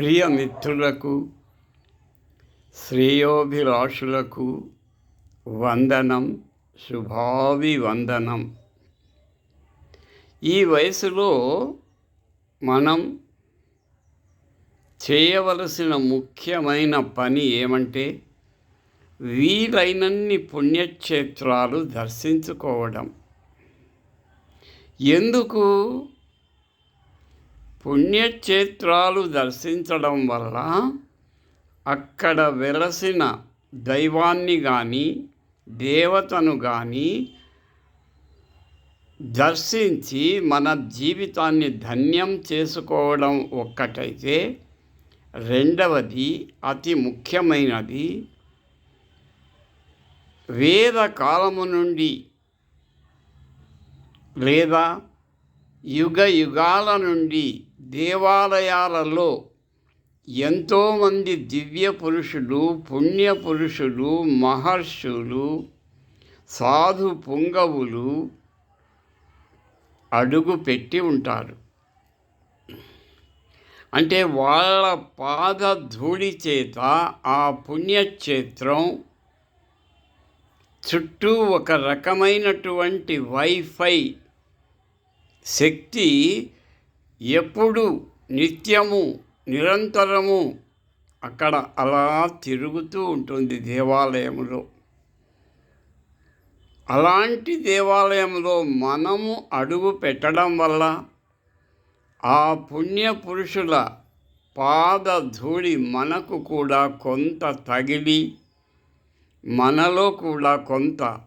ప్రియ మిత్రులకు శ్రేయోభిలాషులకు వందనం శుభాభివందనం. ఈ వయసులో మనం చేయవలసిన ముఖ్యమైన పని ఏమంటే వీలైనన్ని పుణ్యక్షేత్రాలు దర్శించుకోవడం. ఎందుకు? పుణ్యక్షేత్రాలు దర్శించడం వల్ల అక్కడ వెలసిన దైవాన్ని కానీ దేవతను కానీ దర్శించి మన జీవితాన్ని ధన్యం చేసుకోవడం ఒక్కటైతే రెండవది అతి ముఖ్యమైనది వేద కాలము నుండి లేదా యుగ యుగాల నుండి దేవాలయాలలో ఎంతోమంది దివ్య పురుషులు పుణ్య పురుషులు మహర్షులు సాధు పుంగవులు అడుగు పెట్టి ఉంటారు. అంటే వాళ్ళ పాద ధూళి చేత ఆ పుణ్యక్షేత్రం చుట్టూ ఒక రకమైనటువంటి వైఫై శక్తి ఎప్పుడు నిత్యము నిరంతరము అక్కడ అలా తిరుగుతూ ఉంటుంది దేవాలయంలో. అలాంటి దేవాలయంలో మనము అడుగు పెట్టడం వల్ల ఆ పుణ్య పురుషుల పాదధూళి మనకు కూడా కొంత తగిలి మనలో కూడా కొంత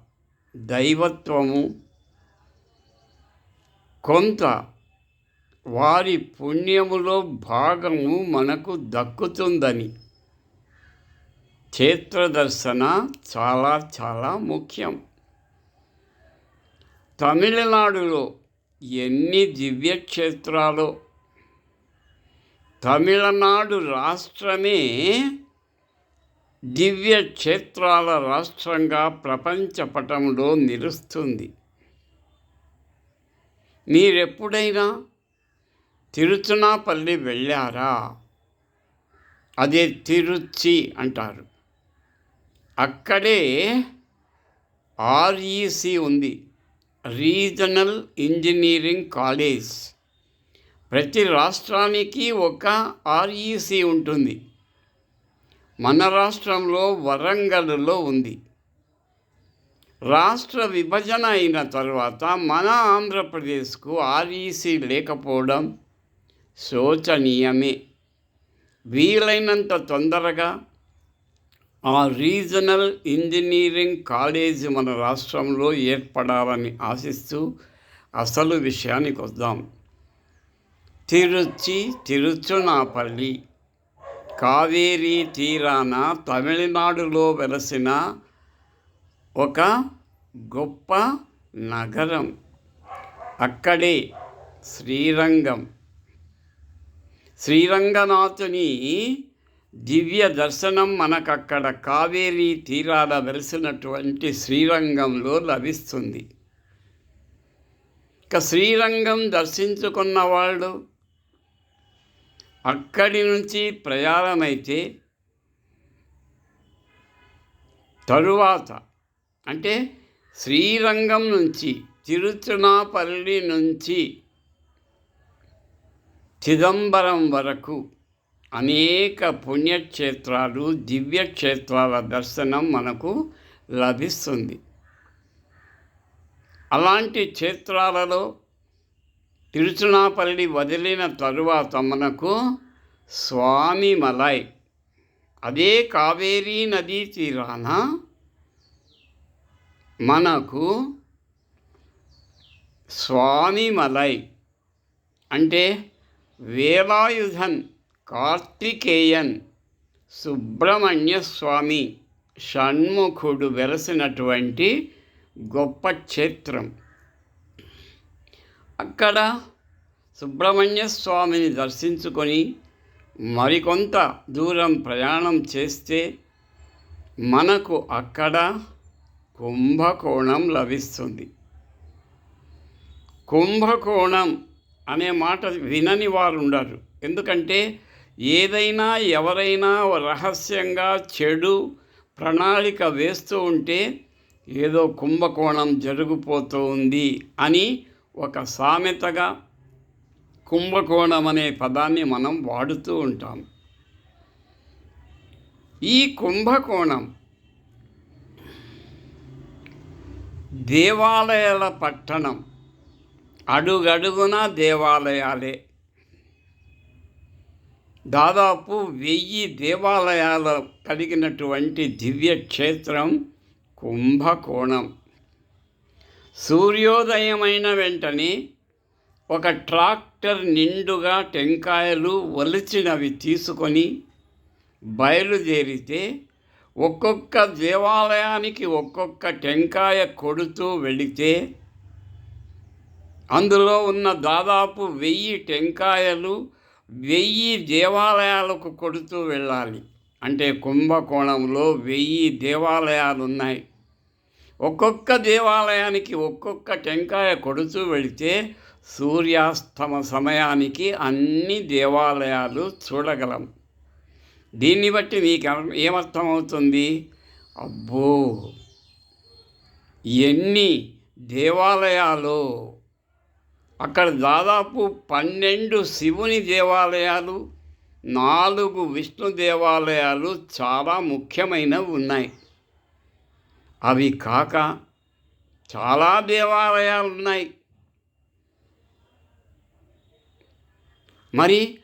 దైవత్వము కొంత వారి పుణ్యములో భాగము మనకు దక్కుతుందని. క్షేత్రదర్శన చాలా చాలా ముఖ్యం. తమిళనాడులో ఎన్ని దివ్యక్షేత్రాలో? తమిళనాడు రాష్ట్రమే దివ్య క్షేత్రాల రాష్ట్రంగా ప్రపంచ పటంలో నిలుస్తుంది. మీరెప్పుడైనా తిరుచునాపల్లి వెళ్ళారా? అదే తిరుచి అంటారు. అక్కడే ఆర్ఈసి ఉంది. Regional engineering college. ప్రతి రాష్ట్రానికి ఒక ఆర్ఈసి ఉంటుంది. మన రాష్ట్రంలో వరంగల్లో ఉంది. రాష్ట్ర విభజన అయిన తర్వాత మన ఆంధ్రప్రదేశ్కు ఆర్ఈసి లేకపోవడం శోచనీయమే. వీలైనంత తొందరగా ఆ రీజనల్ ఇంజనీరింగ్ కాలేజీ మన రాష్ట్రంలో ఏర్పడాలని ఆశిస్తూ అసలు విషయానికి వద్దాం. తిరుచి తిరుచునాపల్లి కావేరీ తీరాన తమిళనాడులో వెలసిన ఒక గొప్ప నగరం. అక్కడే శ్రీరంగం. శ్రీరంగనాథుని దివ్య దర్శనం మనకక్కడ కావేరీ తీరాల వెలిసినటువంటి శ్రీరంగంలో లభిస్తుంది. ఇక శ్రీరంగం దర్శించుకున్న వాళ్ళు అక్కడి నుంచి ప్రయాణమైతే తరువాత అంటే శ్రీరంగం నుంచి తిరుచునాపల్లి నుంచి చిదంబరం వరకు అనేక పుణ్యక్షేత్రాలు దివ్యక్షేత్రాల దర్శనం మనకు లభిస్తుంది. అలాంటి క్షేత్రాలలో తిరుచునాపల్లి వదిలిన తరువాత మనకు స్వామిమలై అదే కావేరీ నదీ తీరాన మనకు స్వామిమలై అంటే వేలాయుధన్ కార్తికేయన్ సుబ్రహ్మణ్య స్వామి షణ్ముఖుడు వెలసినటువంటి గొప్ప క్షేత్రం. అక్కడ సుబ్రహ్మణ్య స్వామిని దర్శించుకొని మరికొంత దూరం ప్రయాణం చేస్తే మనకు అక్కడ కుంభకోణం లభిస్తుంది. కుంభకోణం అనే మాట వినని వారు ఉండరు ఎందుకంటే ఏదైనా ఎవరైనా రహస్యంగా చెడు ప్రణాళిక వేస్తూ ఉంటే ఏదో కుంభకోణం జరిగిపోతూ ఉంది అని ఒక సామెతగా కుంభకోణం అనే పదాన్ని మనం వాడుతూ ఉంటాం. ఈ కుంభకోణం దేవాలయాల పట్టణం అడుగడుగున దేవాలయాలే. దాదాపు వెయ్యి దేవాలయాలు కలిగినటువంటి దివ్య క్షేత్రం కుంభకోణం. సూర్యోదయమైన వెంటనే ఒక ట్రాక్టర్ నిండుగా టెంకాయలు ఒలిచినవి తీసుకొని బయలుదేరితే ఒక్కొక్క దేవాలయానికి ఒక్కొక్క టెంకాయ కొడుతూ వెళితే అందులో ఉన్న దాదాపు వెయ్యి టెంకాయలు వెయ్యి దేవాలయాలకు కొడుతూ వెళ్ళాలి. అంటే కుంభకోణంలో వెయ్యి దేవాలయాలు ఉన్నాయి ఒక్కొక్క దేవాలయానికి ఒక్కొక్క టెంకాయ కొడుతూ వెళితే సూర్యాస్తమ సమయానికి అన్ని దేవాలయాలు చూడగలం. దీన్ని బట్టి మీకు ఏమర్థమవుతుంది? అబ్బో! ఎన్ని దేవాలయాలు అక్కడ దాదాపు పన్నెండు శివుని దేవాలయాలు నాలుగు విష్ణు దేవాలయాలు చాలా ముఖ్యమైనవి ఉన్నాయి. అవి కాక చాలా దేవాలయాలు ఉన్నాయి. మరి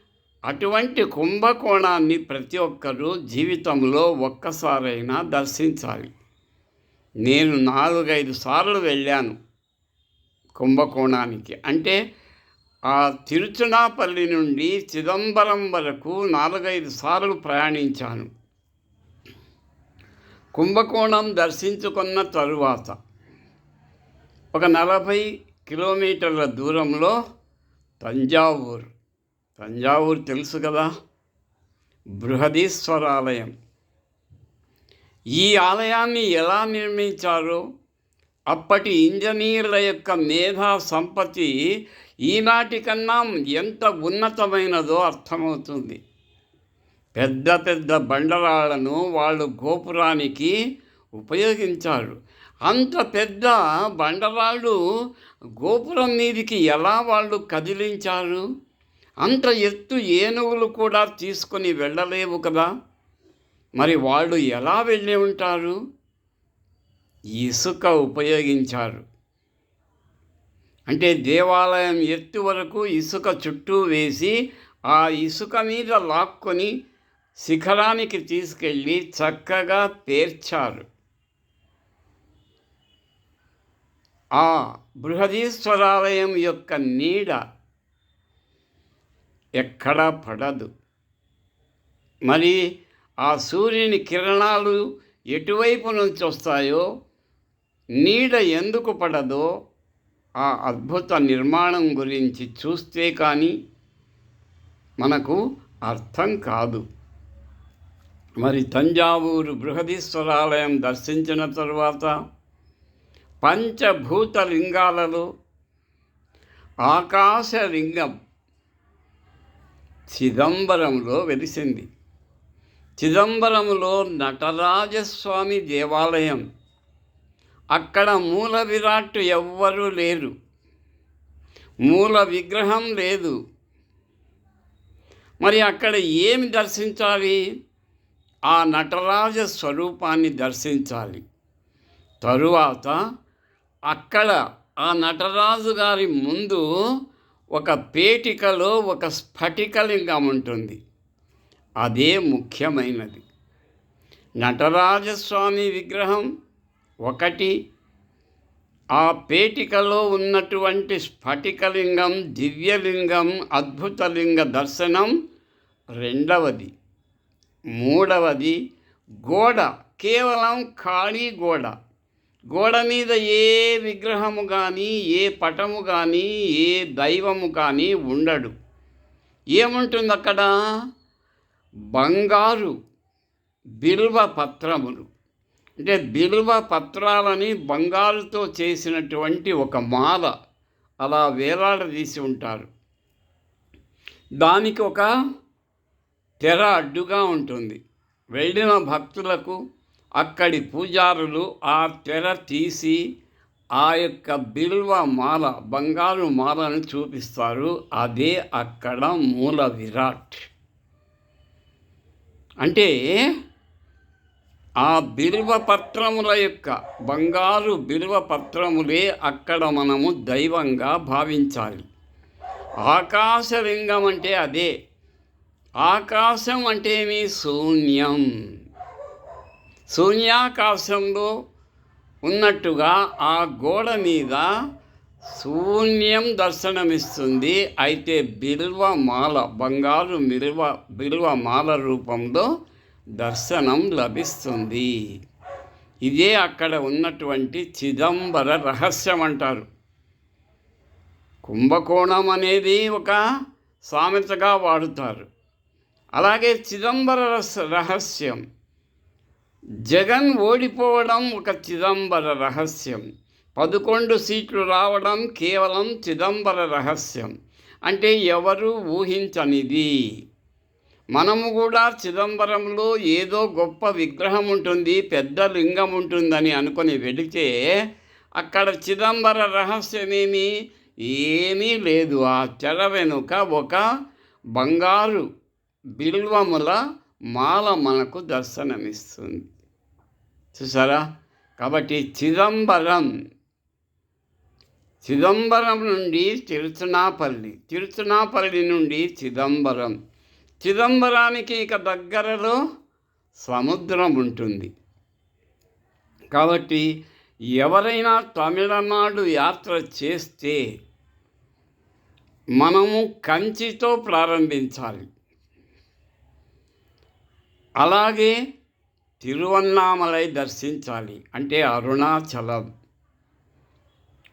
అటువంటి కుంభకోణాన్ని ప్రతి ఒక్కరూ జీవితంలో ఒక్కసారైనా దర్శించాలి. నేను నాలుగైదు సార్లు వెళ్ళాను. కుంభకోణానికి. అంటే ఆ తిరుచునాపల్లి నుండి చిదంబరం వరకు నాలుగైదు సార్లు ప్రయాణించాను. కుంభకోణం దర్శించుకున్న తరువాత ఒక నలభై కిలోమీటర్ల దూరంలో తంజావూరు. తంజావూరు తెలుసు కదా? బృహదీశ్వరాలయం. ఈ ఆలయాన్ని ఎలా నిర్మించారో? అప్పటి ఇంజనీర్ల యొక్క మేధా సంపత్తి ఈనాటి కన్నా ఎంత ఉన్నతమైనదో అర్థమవుతుంది. పెద్ద పెద్ద బండరాళ్ళను వాళ్ళు గోపురానికి ఉపయోగించారు. అంత పెద్ద బండరాళ్ళు గోపురం మీదికి ఎలా వాళ్ళు కదిలించారు? అంత ఎత్తు ఏనుగులు కూడా తీసుకొని వెళ్ళలేవు కదా? మరి వాళ్ళు ఎలా వెళ్ళి ఉంటారు? ఇసుక ఉపయోగించారు. అంటే దేవాలయం ఎత్తు వరకు ఇసుక చుట్టూ వేసి ఆ ఇసుక మీద లాక్కొని శిఖరానికి తీసుకెళ్ళి చక్కగా పేర్చారు. ఆ బృహదీశ్వరాలయం యొక్క నీడ ఎక్కడా పడదు. మరి ఆ సూర్యుని కిరణాలు ఎటువైపు నుంచి వస్తాయో నీడ ఎందుకు పడదో ఆ అద్భుత నిర్మాణం గురించి చూస్తే కానీ మనకు అర్థం కాదు. మరి తంజావూరు బృహదీశ్వరాలయం దర్శించిన తరువాత పంచభూత లింగాలలో ఆకాశలింగం చిదంబరంలో వెలిసింది. చిదంబరంలో నటరాజస్వామి దేవాలయం అక్కడ మూల విరాట్ ఎవ్వరూ లేరు. మూల విగ్రహం లేదు. మరి అక్కడ ఏమి దర్శించాలి? ఆ నటరాజ స్వరూపాన్ని దర్శించాలి. తరువాత అక్కడ ఆ నటరాజు గారి ముందు ఒక పేటికలో ఒక స్ఫటికలింగం ఉంటుంది. అదే ముఖ్యమైనది. నటరాజస్వామి విగ్రహం ఒకటి ఆ పేటికలో ఉన్నటువంటి స్ఫటికలింగం దివ్యలింగం అద్భుతలింగ దర్శనం. రెండవది మూడవది గోడ కేవలం ఖాళీ గోడ. గోడ మీద ఏ విగ్రహము కానీ ఏ పటము కానీ ఏ దైవము కానీ ఉండడు. ఏముంటుంది అక్కడ బంగారు బిల్వ పత్రములు. అంటే బిల్వ పత్రాలని బంగారుతో చేసినటువంటి ఒక మాల అలా వేలాడదీసి ఉంటారు. దానికి ఒక తెర అడ్డుగా ఉంటుంది. వెళ్ళిన భక్తులకు అక్కడి పూజారులు ఆ తెర తీసి ఆ యొక్క బిల్వ మాల బంగారు మాలను చూపిస్తారు. అదే అక్కడ మూల విరాట్. అంటే ఆ బిల్వ పత్రముల యొక్క బంగారు బిల్వ పత్రములే అక్కడ మనము దైవంగా భావించాలి. ఆకాశలింగం అంటే అదే. ఆకాశం అంటే ఏమి? శూన్యం. శూన్యాకాశంలో ఉన్నట్టుగా ఆ గోడ మీద శూన్యం దర్శనమిస్తుంది. అయితే బిల్వ మాల బంగారు బిల్వ బిల్వ మాల రూపంలో దర్శనం లభిస్తుంది. ఇదే అక్కడ ఉన్నటువంటి చిదంబర రహస్యం అంటారు కుంభకోణం అనేది ఒక సామెతగా వాడుతారు. అలాగే చిదంబర రహస్యం. జగన్ ఓడిపోవడం ఒక చిదంబర రహస్యం. పదకొండు సీట్లు రావడం కేవలం చిదంబర రహస్యం. అంటే ఎవరు ఊహించనిది. మనము కూడా చిదంబరంలో ఏదో గొప్ప విగ్రహం ఉంటుంది పెద్ద లింగం ఉంటుందని అనుకొని వెడితే అక్కడ చిదంబర రహస్యమేమి? ఏమీ లేదు. ఆ తెర వెనుక ఒక బంగారు బిల్వముల మాల మనకు దర్శనమిస్తుంది. చూసారా? కాబట్టి చిదంబరం చిదంబరం నుండి తిరుచునాపల్లి తిరుచునాపల్లి నుండి చిదంబరం. చిదంబరానికి ఇక దగ్గరలో సముద్రం ఉంటుంది. కాబట్టి ఎవరైనా తమిళనాడు యాత్ర చేస్తే మనము కంచితో ప్రారంభించాలి. అలాగే తిరువన్నామలై దర్శించాలి అంటే అరుణాచలం.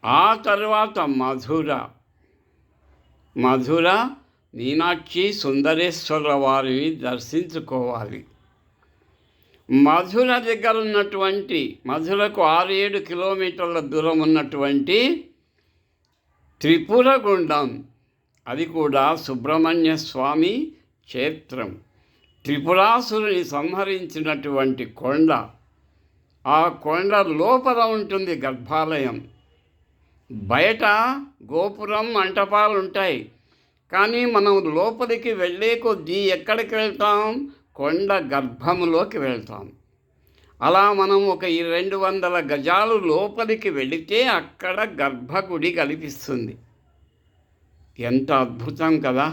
ఆ తర్వాత మధుర. మధుర మీనాక్షి సుందరేశ్వర వారిని దర్శించుకోవాలి. మధుర దగ్గర ఉన్నటువంటి మధురకు ఆరు ఏడు కిలోమీటర్ల దూరం ఉన్నటువంటి త్రిపుర గుండం అది కూడా సుబ్రహ్మణ్య స్వామి క్షేత్రం. త్రిపురాసురుని సంహరించినటువంటి కొండ. ఆ కొండ లోపల ఉంటుంది గర్భాలయం. బయట గోపురం మంటపాలు ఉంటాయి కానీ మనం లోపలికి వెళ్ళే కొద్దీ ఎక్కడికి వెళ్తాం? కొండ గర్భములోకి వెళ్తాం. అలా మనం ఒక ఈ రెండు వందల గజాలు లోపలికి వెళితే అక్కడ గర్భగుడి కనిపిస్తుంది. ఎంత అద్భుతం కదా!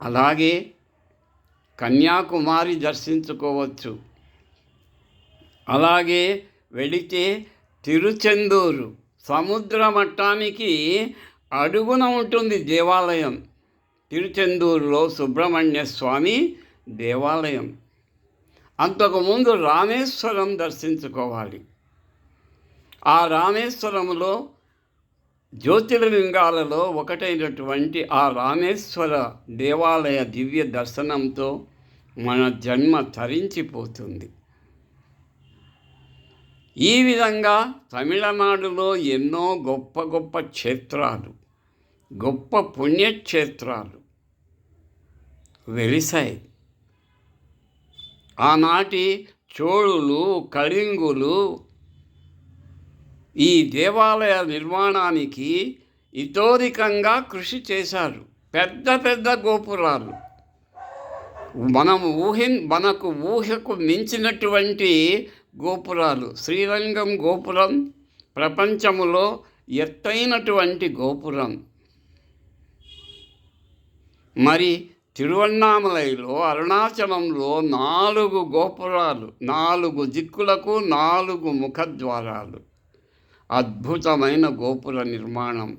అలాగే కన్యాకుమారి దర్శించుకోవచ్చు. అలాగే వెళితే తిరుచెందూరు సముద్ర మట్టానికి అడుగున ఉంటుంది దేవాలయం. తిరుచెందూరులో సుబ్రహ్మణ్య స్వామి దేవాలయం. అంతకుముందు రామేశ్వరం దర్శించుకోవాలి. ఆ రామేశ్వరంలో జ్యోతిర్లింగాలలో ఒకటైనటువంటి ఆ రామేశ్వర దేవాలయ దివ్య దర్శనంతో మన జన్మ తరించిపోతుంది. ఈ విధంగా తమిళనాడులో ఎన్నో గొప్ప గొప్ప క్షేత్రాలు గొప్ప పుణ్యక్షేత్రాలు వెలిసాయి. ఆనాటి చోళులు కళింగులు ఈ దేవాలయ నిర్మాణానికి ఇతోధికంగా కృషి చేశారు. పెద్ద పెద్ద గోపురాలు. మనం ఊహి మనకు ఊహకు మించినటువంటి గోపురాలు. శ్రీరంగం గోపురం ప్రపంచంలో ఎత్తైనటువంటి గోపురం. మరి తిరువన్నామలైలో అరుణాచలంలో నాలుగు గోపురాలు నాలుగు దిక్కులకు నాలుగు ముఖద్వారాలు. అద్భుతమైన గోపుర నిర్మాణం.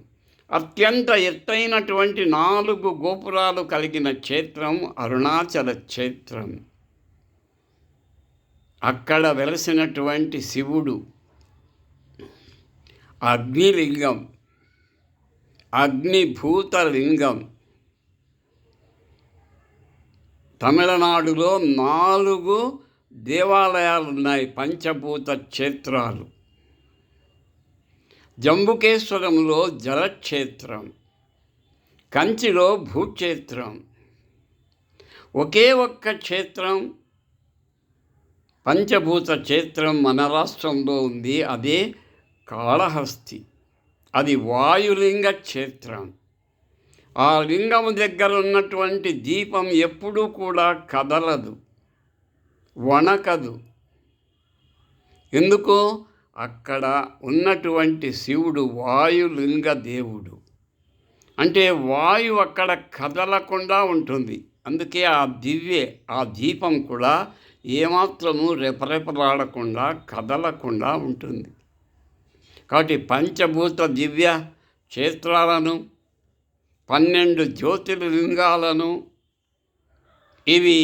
అత్యంత ఎత్తైనటువంటి నాలుగు గోపురాలు కలిగిన క్షేత్రం అరుణాచల క్షేత్రం. అక్కడ వెలసినటువంటి శివుడు అగ్నిలింగం అగ్నిభూతలింగం తమిళనాడులో నాలుగు దేవాలయాలు ఉన్నాయి పంచభూత క్షేత్రాలు. జంబుకేశ్వరంలో జలక్షేత్రం కంచిలో భూక్షేత్రం ఒకే ఒక్క క్షేత్రం పంచభూత క్షేత్రం మన రాష్ట్రంలో ఉంది అదే కాళహస్తి. అది వాయులింగ క్షేత్రం. ఆ లింగం దగ్గర ఉన్నటువంటి దీపం ఎప్పుడూ కూడా కదలదు వణకదు. ఎందుకు? అక్కడ ఉన్నటువంటి శివుడు వాయులింగ దేవుడు. అంటే వాయువు అక్కడ కదలకుండా ఉంటుంది. అందుకే ఆ దివ్య ఆ దీపం కూడా ఏమాత్రము రెపరెపలాడకుండా కదలకుండా ఉంటుంది. కాబట్టి పంచభూత దివ్య క్షేత్రాలను పన్నెండు జ్యోతిర్లింగాలను ఇవి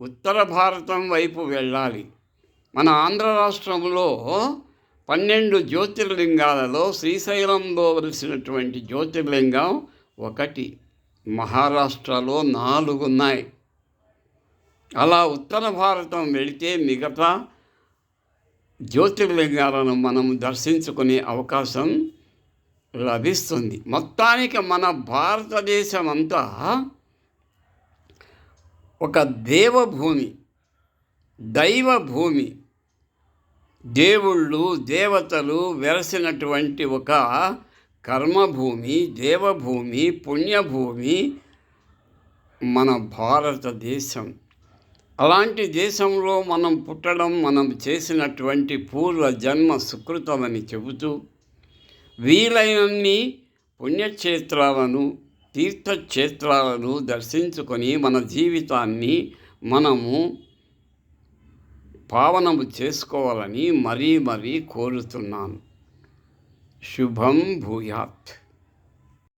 ఉత్తర భారతం వైపు వెళ్ళాలి. మన ఆంధ్ర రాష్ట్రంలో పన్నెండు జ్యోతిర్లింగాలలో శ్రీశైలంలో వెలిసినటువంటి జ్యోతిర్లింగం ఒకటి మహారాష్ట్రలో నాలుగు ఉన్నాయి. అలా ఉత్తర భారతం వెళితే మిగతా జ్యోతిర్లింగాలను మనం దర్శించుకునే అవకాశం లభిస్తుంది. మొత్తానికి మన భారతదేశం అంతా ఒక దేవభూమి దైవభూమి. దేవుళ్ళు దేవతలు వెరసినటువంటి ఒక కర్మభూమి దేవభూమి పుణ్యభూమి మన భారతదేశం. అలాంటి దేశంలో మనం పుట్టడం మనం చేసినటువంటి పూర్వ జన్మ సుకృతమని చెబుతూ వీలైనన్ని పుణ్యక్షేత్రాలను తీర్థక్షేత్రాలను దర్శించుకొని మన జీవితాన్ని మనము పావనము చేసుకోవాలని మరీ మరీ కోరుతున్నాను. శుభం భూయాత్.